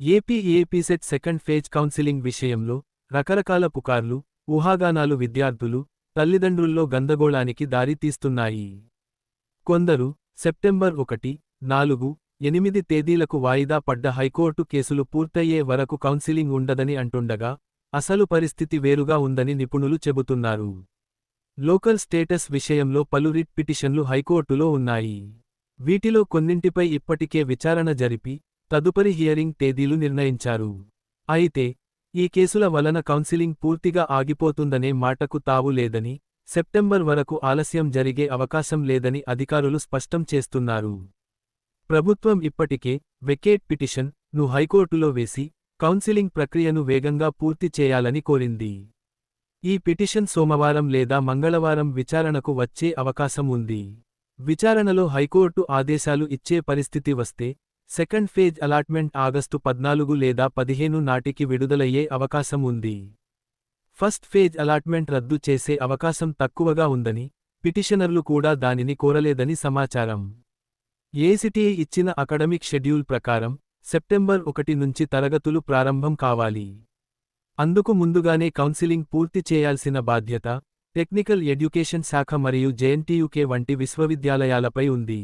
AP APSET second phase counselling విషయంలో రకరకాల పుకార్లు ఊహాగానాలు విద్యార్థులు తల్లిదండ్రుల్లో గందగోళానికి దారితీస్తున్నాయి కొందరు సెప్టెంబర్ ఒకటి నాలుగు ఎనిమిది తేదీలకు వాయిదా పడ్డ హైకోర్టు కేసులు పూర్తయ్యే వరకు కౌన్సిలింగ్ ఉండదని అంటుండగా అసలు పరిస్థితి వేరుగా ఉందని నిపుణులు చెబుతున్నారు. లోకల్ స్టేటస్ విషయంలో పలు రిట్ పిటిషన్లు హైకోర్టులో ఉన్నాయి. వీటిలో కొన్నింటిపై ఇప్పటికే విచారణ జరిపి తదుపరి హియరింగ్ తేదీలు నిర్ణయించారు. అయితే ఈ కేసుల వలన కౌన్సిలింగ్ పూర్తిగా ఆగిపోతుందనే మాటకు తావు లేదని సెప్టెంబర్ వరకు ఆలస్యం జరిగే అవకాశం లేదని అధికారులు స్పష్టం చేస్తున్నారు. ప్రభుత్వం ఇప్పటికే వెకేట్ పిటిషన్ను హైకోర్టులో వేసి కౌన్సిలింగ్ ప్రక్రియను వేగంగా పూర్తి చేయాలని కోరింది. ఈ పిటిషన్ సోమవారం లేదా మంగళవారం విచారణకు వచ్చే అవకాశం ఉంది. విచారణలో హైకోర్టు ఆదేశాలు ఇచ్చే పరిస్థితి వస్తే సెకండ్ ఫేజ్ అలాట్మెంట్ ఆగస్టు పద్నాలుగు లేదా పదిహేను నాటికి విడుదలయ్యే అవకాశం ఉంది. ఫస్ట్ ఫేజ్ అలాట్మెంట్ రద్దు చేసే అవకాశం తక్కువగా ఉందని పిటిషనర్లు కూడా దానిని కోరలేదని సమాచారం. ఏసిటిఐ ఇచ్చిన అకడమిక్ షెడ్యూల్ ప్రకారం సెప్టెంబర్ ఒకటి నుంచి తరగతులు ప్రారంభం కావాలి. అందుకు ముందుగానే కౌన్సిలింగ్ పూర్తి చేయాల్సిన బాధ్యత టెక్నికల్ ఎడ్యుకేషన్ శాఖ మరియు జేఎన్టీయుకే వంటి విశ్వవిద్యాలయాలపై ఉంది.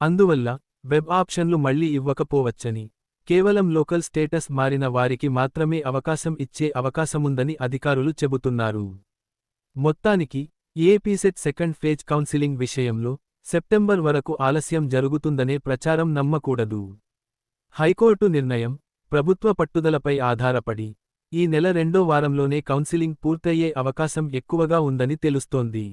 అందువల్ల వెబ్ ఆప్షన్లు మళ్ళీ ఇవ్వకపోవచ్చని కేవలం లోకల్ స్టేటస్ మారిన వారికి మాత్రమే అవకాశం ఇచ్చే అవకాశముందని అధికారులు చెబుతున్నారు. మొత్తానికి ఏపీసెట్ సెకండ్ ఫేజ్ కౌన్సిలింగ్ విషయంలో సెప్టెంబర్ వరకు ఆలస్యం జరుగుతుందనే ప్రచారం నమ్మకూడదు. హైకోర్టు నిర్ణయం ప్రభుత్వ పట్టుదలపై ఆధారపడి ఈ నెల రెండో వారంలోనే కౌన్సిలింగ్ పూర్తయ్యే అవకాశం ఎక్కువగా ఉందని తెలుస్తోంది.